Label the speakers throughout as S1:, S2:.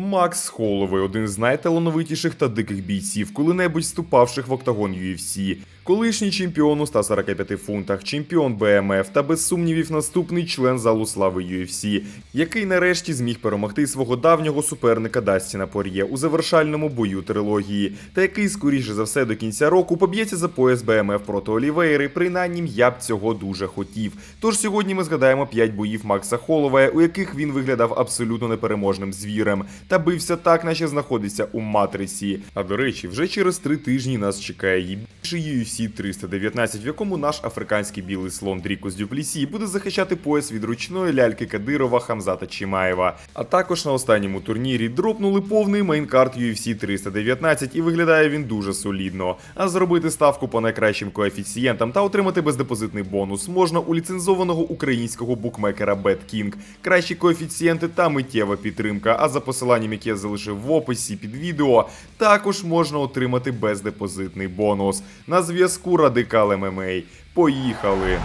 S1: Макс Холовий один з найталановитіших та диких бійців, коли-небудь вступавших в октагон UFC. Колишній чемпіон у 145 фунтах, чемпіон БМФ та без сумнівів наступний член залу слави UFC, який нарешті зміг перемогти свого давнього суперника Дастіна Пор'є у завершальному бою трилогії, та який, скоріше за все, до кінця року поб'ється за пояс БМФ проти Олівейри. Принаймні я б цього дуже хотів. Тож сьогодні ми згадаємо 5 боїв Макса Холовая, у яких він виглядав абсолютно непереможним звірем та бився так, наче знаходиться у матриці. А до речі, вже через три тижні нас чекає їбільший UFC 319, в якому наш африканський білий слон Дрікос Дюплісі буде захищати пояс від ручної ляльки Кадирова Хамзата Чимаєва. А також на останньому турнірі дропнули повний мейнкарт UFC 319 і виглядає він дуже солідно. А зробити ставку по найкращим коефіцієнтам та отримати бездепозитний бонус можна у ліцензованого українського букмекера BetKing. Кращі коефіцієнти та миттєва підтримка. А за посиланням, яке я залишив в описі під відео, також можна отримати бездепозитний бонус. На зв'язку Радикал ММА. Поїхали!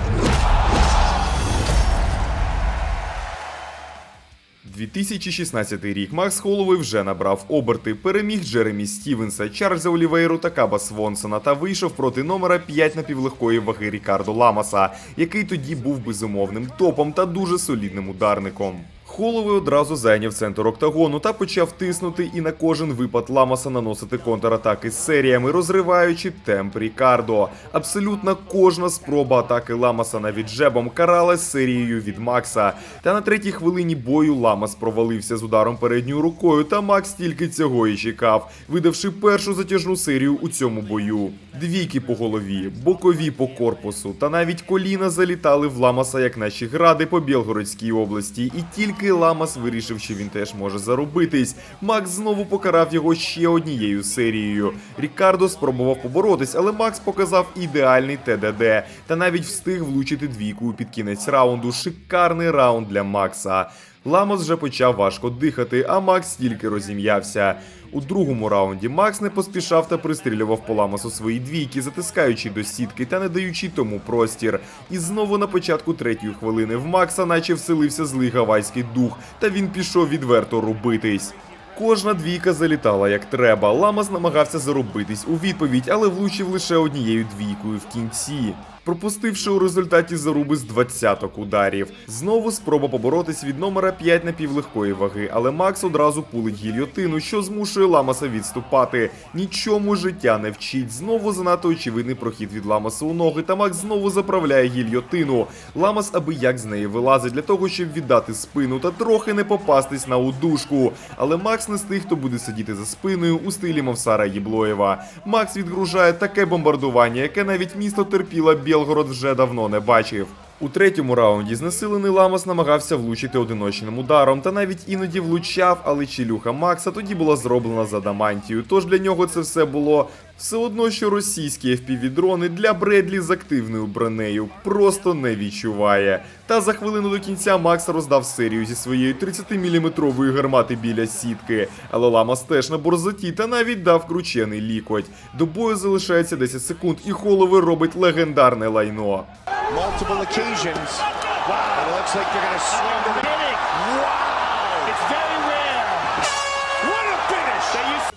S1: 2016 рік Макс Холовий вже набрав оберти, переміг Джеремі Стівенса, Чарльза Олівейру та Каба Свонсона та вийшов проти номера 5 напівлегкої ваги Рікардо Ламаса, який тоді був безумовним топом та дуже солідним ударником. Холовий одразу зайняв центр октагону та почав тиснути і на кожен випад Ламаса наносити контратаки з серіями, розриваючи темп Рікардо. Абсолютно кожна спроба атаки Ламаса навіть жебом каралась серією від Макса. Та на третій хвилині бою Ламас провалився з ударом передньою рукою, та Макс тільки цього і чекав, видавши першу затяжну серію у цьому бою. Двійки по голові, бокові по корпусу, та навіть коліна залітали в Ламаса, як наші гради по Білгородській області, і тільки Ламас вирішив, що він теж може заробитись. Макс знову покарав його ще однією серією. Рікардо спробував поборотись, але Макс показав ідеальний ТДД та навіть встиг влучити двійку під кінець раунду. Шикарний раунд для Макса. Ламос вже почав важко дихати, а Макс тільки розім'явся. У другому раунді Макс не поспішав та пристрілював по Ламасу свої двійки, затискаючи до сітки та не даючи тому простір. І знову на початку третьої хвилини в Макса наче вселився злий гавайський дух, та він пішов відверто рубитись. Кожна двійка залітала як треба. Ламас намагався заробитись у відповідь, але влучив лише однією двійкою в кінці. Пропустивши у результаті заруби з 20 ударів. Знову спроба поборотись від номера 5 напівлегкої ваги, але Макс одразу пулить гільйотину, що змушує Ламаса відступати. Нічому життя не вчить. Знову занадто очевидний прохід від Ламаса у ноги, та Макс знову заправляє гільйотину. Ламас аби як з неї вилазить для того, щоб віддати спину та трохи не попастись на удушку. Але Макс не з тих, хто буде сидіти за спиною у стилі Мовсара Єблоєва. Макс відгружає таке бомбардування, яке навіть місто терпіла Білгород вже давно не бачив. У третьому раунді знесилений Ламас намагався влучити одиночним ударом, та навіть іноді влучав, але челюха Макса тоді була зроблена за Дамантію. Тож для нього це все було все одно, що російські FPV-дрони для Бредлі з активною бронею просто не відчуває. Та за хвилину до кінця Макс роздав серію зі своєю 30-мм гармати біля сітки. Але Ламас теж на борзоті та навіть дав кручений лікоть. До бою залишається 10 секунд, і Холовий робить легендарне лайно.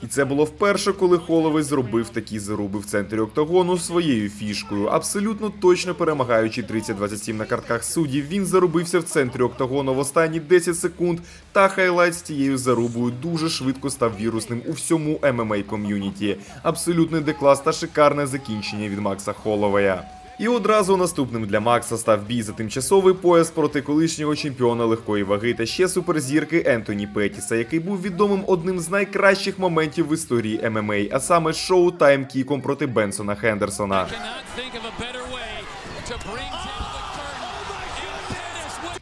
S1: І це було вперше, коли Холовий зробив такі заруби в центрі октагону своєю фішкою. Абсолютно точно перемагаючи 30-27 на картках суддів, він зарубився в центрі октагону в останні 10 секунд. Та хайлайт з тією зарубою дуже швидко став вірусним у всьому MMA ком'юніті. Абсолютний деклас та шикарне закінчення від Макса Холовая. І одразу наступним для Макса став бій за тимчасовий пояс проти колишнього чемпіона легкої ваги та ще суперзірки Ентоні Петіса, який був відомим одним з найкращих моментів в історії ММА, а саме шоу таймкіком проти Бенсона Хендерсона.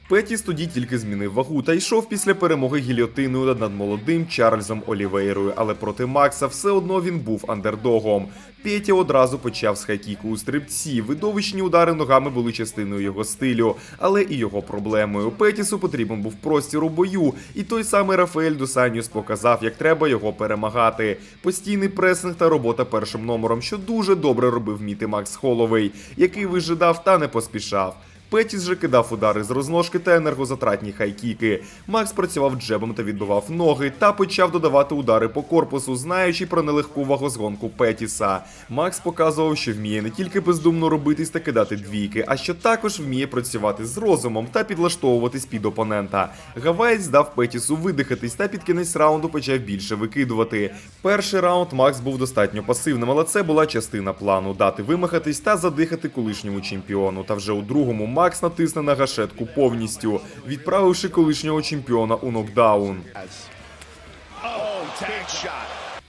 S1: Петіс тоді тільки змінив вагу та йшов після перемоги гільйотиною над молодим Чарльзом Олівейрою, але проти Макса все одно він був андердогом. Петя одразу почав з хайкіку у стрибці. Видовищні удари ногами були частиною його стилю, але і його проблемою. Петісу потрібен був простір у бою, і той самий Рафаель Досаніус показав, як треба його перемагати. Постійний пресинг та робота першим номером, що дуже добре робив міти Макс Холовей, який вижидав та не поспішав. Петіс же кидав удари з розложки та енергозатратні хайкіки. Макс працював джебом та відбивав ноги та почав додавати удари по корпусу, знаючи про нелегку вагозгонку Петіса. Макс показував, що вміє не тільки бездумно робитись та кидати двійки, а що також вміє працювати з розумом та підлаштовуватись під опонента. Гаваєць дав Петісу видихатись та під кінець раунду почав більше викидувати. Перший раунд Макс був достатньо пасивним, але це була частина плану дати вимахатись та задихати колишньому чемпіону. Та вже у другому Макс натисне на гашетку повністю, відправивши колишнього чемпіона у нокдаун.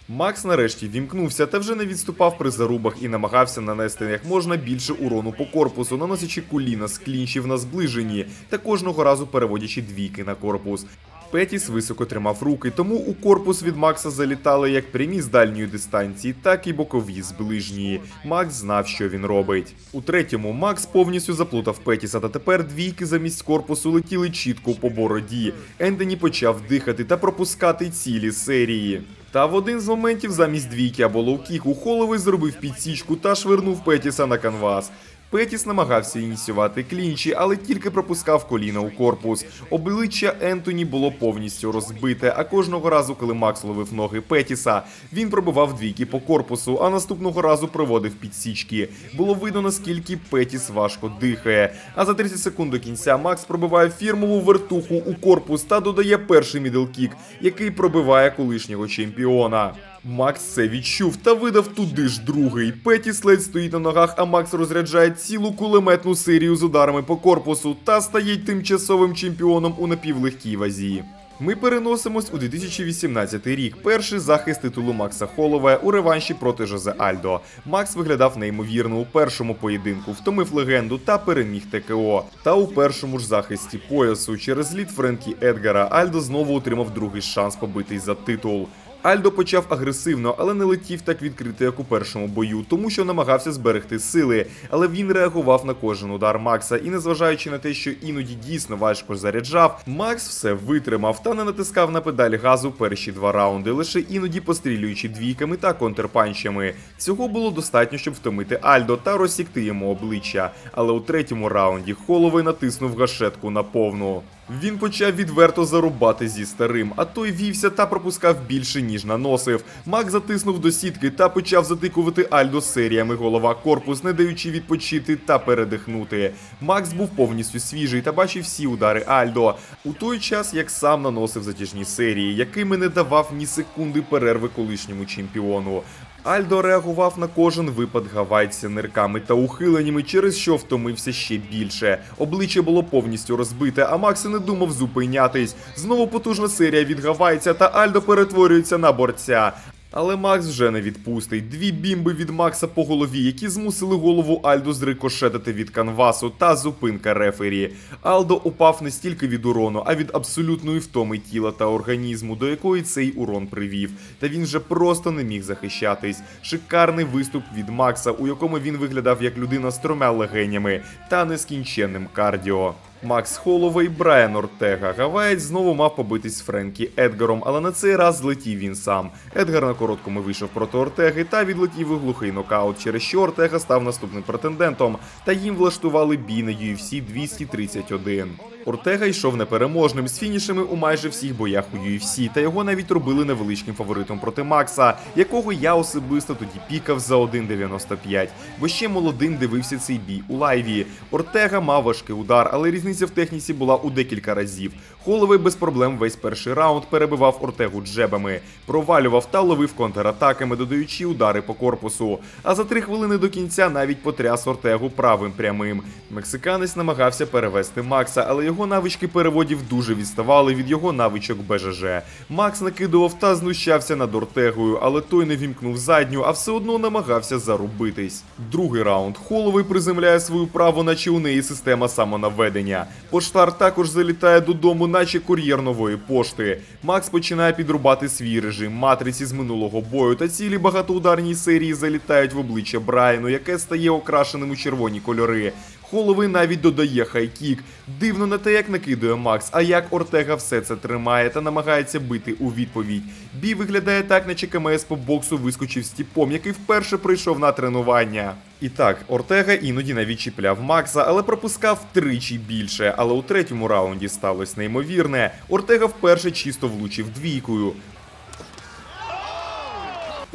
S1: Макс нарешті вімкнувся та вже не відступав при зарубах і намагався нанести як можна більше урону по корпусу, наносячи куліна з клінчів на зближенні та кожного разу переводячи двійки на корпус. Петіс високо тримав руки, тому у корпус від Макса залітали як прямі з дальньої дистанції, так і бокові з ближньої. Макс знав, що він робить. У третьому Макс повністю заплутав Петіса, та тепер двійки замість корпусу летіли чітко по бороді. Ентоні почав дихати та пропускати цілі серії. Та в один з моментів замість двійки або лоу-кіку Холовий зробив підсічку та швирнув Петіса на канвас. Петіс намагався ініціювати клінчі, але тільки пропускав коліна у корпус. Обличчя Ентоні було повністю розбите, а кожного разу, коли Макс ловив ноги Петіса, він пробивав двійки по корпусу, а наступного разу проводив підсічки. Було видно, наскільки Петіс важко дихає. А за 30 секунд до кінця Макс пробиває фірмову вертуху у корпус та додає перший мідлкік, який пробиває колишнього чемпіона. Макс це відчув та видав туди ж другий. Петіс ледь стоїть на ногах, а Макс розряджає цілу кулеметну серію з ударами по корпусу та стає тимчасовим чемпіоном у напівлегкій вазі. Ми переносимось у 2018 рік. Перший захист титулу Макса Холове у реванші проти Жозе Альдо. Макс виглядав неймовірно у першому поєдинку, втомив легенду та переміг ТКО. Та у першому ж захисті поясу через лід Френкі Едгара Альдо знову отримав другий шанс побитись за титул. Альдо почав агресивно, але не летів так відкрито, як у першому бою, тому що намагався зберегти сили. Але він реагував на кожен удар Макса, і незважаючи на те, що іноді дійсно важко заряджав, Макс все витримав та не натискав на педаль газу перші два раунди, лише іноді пострілюючи двійками та контрпанчами. Цього було достатньо, щоб втомити Альдо та розсікти йому обличчя. Але у третьому раунді Холовий натиснув гашетку на повну. Він почав відверто зарубати зі старим, а той вівся та пропускав більше, ніж наносив. Мак затиснув до сітки та почав затикувати Альдо серіями голова корпус, не даючи відпочити та передихнути. Макс був повністю свіжий та бачив всі удари Альдо. У той час як сам наносив затяжні серії, якими не давав ні секунди перерви колишньому чемпіону. Альдо реагував на кожен випад гавайця нирками та ухиленнями, через що втомився ще більше. Обличчя було повністю розбите, а Макс і не думав зупинятись. Знову потужна серія від гавайця, та Альдо перетворюється на борця. Але Макс вже не відпустить. Дві бімби від Макса по голові, які змусили голову Альдо зрикошетити від канвасу та зупинка рефері. Алдо упав не стільки від урону, а від абсолютної втоми тіла та організму, до якої цей урон привів. Та він же просто не міг захищатись. Шикарний виступ від Макса, у якому він виглядав як людина з трьома легенями та нескінченним кардіо. Макс Холовей, Брайан Ортега. Гаваєць знову мав побитись з Френкі Едгаром, але на цей раз злетів він сам. Едгар на короткому вийшов проти Ортеги та відлетів у глухий нокаут, через що Ортега став наступним претендентом, та їм влаштували бій на UFC 231. Ортега йшов непереможним з фінішами у майже всіх боях у UFC, та його навіть робили невеличким фаворитом проти Макса, якого я особисто тоді пікав за 1.95, бо ще молодим дивився цей бій у лайві. Ортега мав важкий удар, але різниця в техніці була у декілька разів. Холовий без проблем весь перший раунд перебивав Ортегу джебами, провалював та ловив контратаками, додаючи удари по корпусу. А за три хвилини до кінця навіть потряс Ортегу правим прямим. Мексиканець намагався перевести Макса, але його навички переводів дуже відставали від його навичок БЖЖ. Макс накидував та знущався над Ортегою, але той не вімкнув задню, а все одно намагався зарубитись. Другий раунд. Холовий приземляє свою праву, наче у неї система самонаведення. Поштар також залітає додому, наче кур'єр нової пошти. Макс починає підрубати свій режим матриці з минулого бою, та цілі багатоударні серії залітають в обличчя Брайану, яке стає окрашеним у червоні кольори. Холовий навіть додає хайкік. Дивно не те, як накидує Макс, а як Ортега все це тримає та намагається бити у відповідь. Бій виглядає так, наче КМС по боксу вискочив з тіпом, який вперше прийшов на тренування. І так, Ортега іноді навіть чіпляв Макса, але пропускав тричі більше. Але у третьому раунді сталося неймовірне. Ортега вперше чисто влучив двійкою.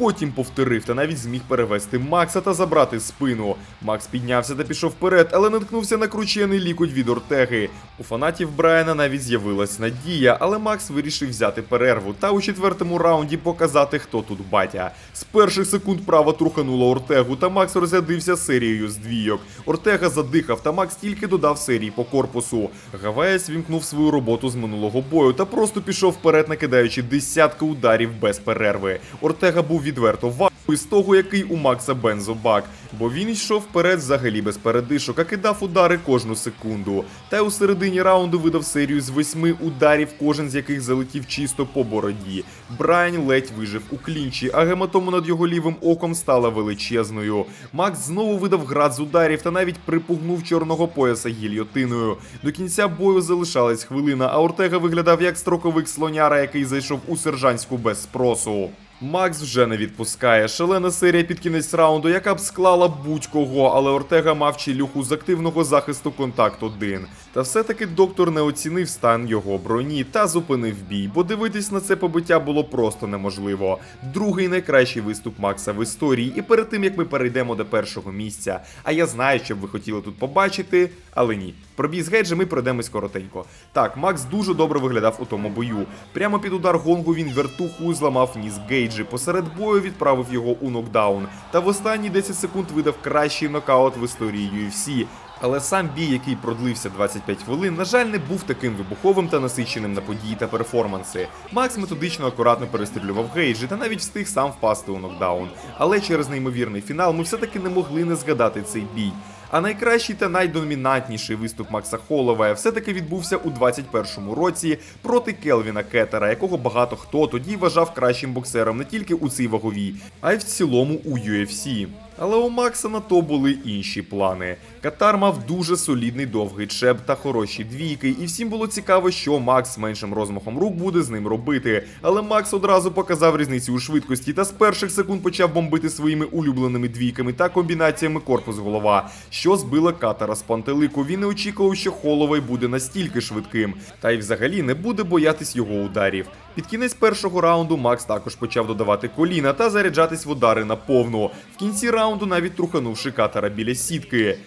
S1: Потім повторив та навіть зміг перевести Макса та забрати спину. Макс піднявся та пішов вперед, але наткнувся на кручений лікуть від Ортеги. У фанатів Брайана навіть з'явилась надія, але Макс вирішив взяти перерву та у четвертому раунді показати, хто тут батя. З перших секунд права труханула Ортегу, та Макс розрядився серією з двійок. Ортега задихав, та Макс тільки додав серії по корпусу. Гаваєс вімкнув свою роботу з минулого бою та просто пішов вперед, накидаючи десятки ударів без перерви. Ортега був відверто вахою з того, який у Макса бензобак, бо він йшов вперед взагалі без передишок, а кидав удари кожну секунду. Та й у середині раунду видав серію з восьми ударів, кожен з яких залетів чисто по бороді. Брайан ледь вижив у клінчі, а гематома над його лівим оком стала величезною. Макс знову видав град з ударів та навіть припугнув чорного пояса гільйотиною. До кінця бою залишалась хвилина, а Ортега виглядав як строковик слоняра, який зайшов у сержантську без спросу. Макс вже не відпускає. Шалена серія під кінець раунду, яка б склала будь-кого, але Ортега мав челюху з активного захисту контакт 1. Та все-таки доктор не оцінив стан його броні та зупинив бій, бо дивитись на це побиття було просто неможливо. Другий найкращий виступ Макса в історії, і перед тим як ми перейдемо до першого місця. А я знаю, що б ви хотіли тут побачити, але ні. Про бій з Гейджем ми пройдемось коротенько. Так, Макс дуже добре виглядав у тому бою. Прямо під удар гонгу він вертуху зламав ніс Гейджі. Посеред бою відправив його у нокдаун. Та в останні 10 секунд видав кращий нокаут в історії UFC. Але сам бій, який продлився 25 хвилин, на жаль, не був таким вибуховим та насиченим на події та перформанси. Макс методично акуратно перестрілював Гейджі та навіть встиг сам впасти у нокдаун. Але через неймовірний фінал ми все-таки не могли не згадати цей бій. А найкращий та найдомінантніший виступ Макса Холовая все-таки відбувся у 21-му році проти Келвіна Кетера, якого багато хто тоді вважав кращим боксером не тільки у цій ваговій, а й в цілому у UFC. Але у Макса на то були інші плани. Катар мав дуже солідний довгий чеп та хороші двійки, і всім було цікаво, що Макс меншим розмахом рук буде з ним робити. Але Макс одразу показав різницю у швидкості та з перших секунд почав бомбити своїми улюбленими двійками та комбінаціями корпус-голова, що збило Катара з пантелику. Він не очікував, що Холовей буде настільки швидким, та й взагалі не буде боятись його ударів. Під кінець першого раунду Макс також почав додавати коліна та заряджатись в удари на повну. В кінці раунду навіть труханувши катара біля сітки.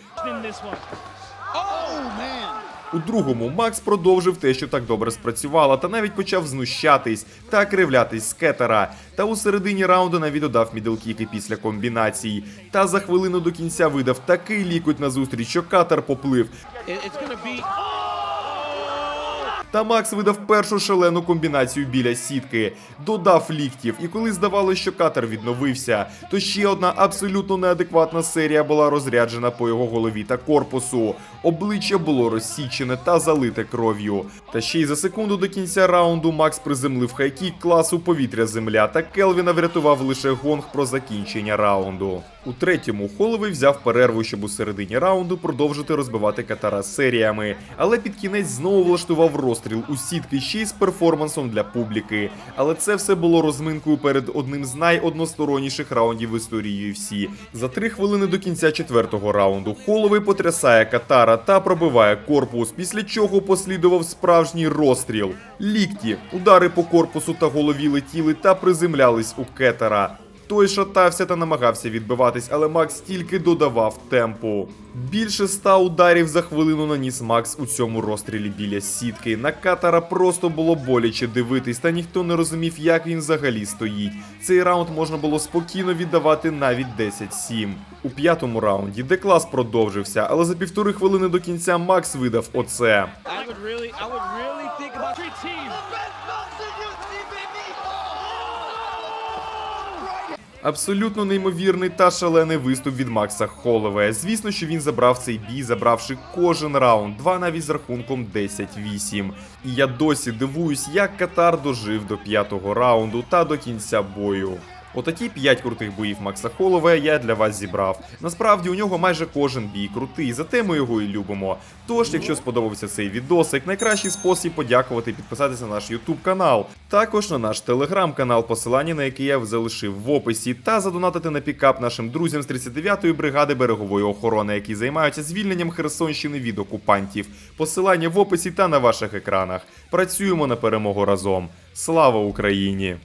S1: У другому Макс продовжив те, що так добре спрацювало, та навіть почав знущатись та кривлятись з кетера. Та у середині раунду навіть додав міделкіки після комбінацій. Та за хвилину до кінця видав такий лікуть на зустріч, що катер поплив.
S2: Be.
S1: Та Макс видав першу шалену комбінацію біля сітки, додав ліктів, і коли здавалося, що катер відновився, то ще одна абсолютно неадекватна серія була розряджена по його голові та корпусу. Обличчя було розсічене та залите кров'ю. Та ще й за секунду до кінця раунду Макс приземлив хайкік класу повітря земля, та Келвіна врятував лише гонг про закінчення раунду. У третьому Холовий взяв перерву, щоб у середині раунду продовжити розбивати катара серіями, але під кінець знову влаштував розстріл у сітки ще й з перформансом для публіки. Але це все було розминкою перед одним з найодносторонніших раундів в історії UFC. За три хвилини до кінця четвертого раунду Холовий потрясає катара та пробиває корпус, після чого послідував справжній розстріл. Лікті, удари по корпусу та голові летіли та приземлялись у кетера. Той шатався та намагався відбиватись, але Макс тільки додавав темпу. Більше ста ударів за хвилину наніс Макс у цьому розстрілі біля сітки. На катара просто було боляче дивитись, та ніхто не розумів, як він взагалі стоїть. Цей раунд можна було спокійно віддавати навіть 10-7. У п'ятому раунді деклас продовжився, але за півтори хвилини до кінця Макс видав оце.
S2: I would really, I would really
S1: Абсолютно неймовірний та шалений виступ від Макса Холове. Звісно, що він забрав цей бій, забравши кожен раунд, два навіть з рахунком 10-8. І я досі дивуюсь, як Катар дожив до п'ятого раунду та до кінця бою. Отакі 5 крутих боїв Макса Холовея я для вас зібрав. Насправді у нього майже кожен бій крутий, зате ми його і любимо. Тож, якщо сподобався цей відосик, найкращий спосіб подякувати підписатися на наш YouTube канал, також на наш телеграм-канал, посилання на який я залишив в описі, та задонатити на пікап нашим друзям з 39-ї бригади берегової охорони, які займаються звільненням Херсонщини від окупантів. Посилання в описі та на ваших екранах. Працюємо на перемогу разом. Слава Україні!